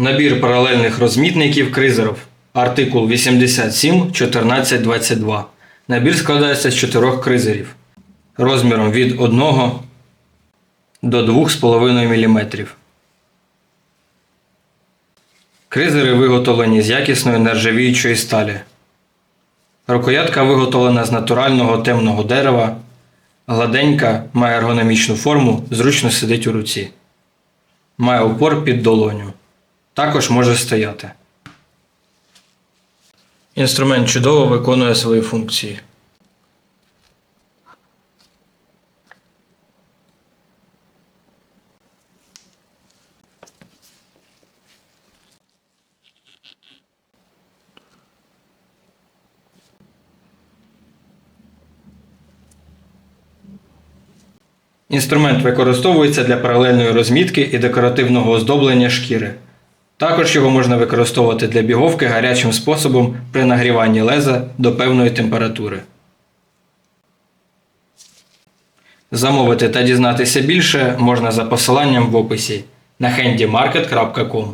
Набір паралельних розмітників кризерів. Артикул 87 14 22. Набір складається з чотирьох кризерів розміром від 1 до 2,5 мм. Кризери виготовлені з якісної нержавіючої сталі. Рукоятка виготовлена з натурального темного дерева. Гладенька, має ергономічну форму, зручно сидить у руці. Має опор під долоню. Також може стояти. Інструмент чудово виконує свої функції. Інструмент використовується для паралельної розмітки і декоративного оздоблення шкіри. Також його можна використовувати для біговки гарячим способом при нагріванні леза до певної температури. Замовити та дізнатися більше можна за посиланням в описі на handymarket.com.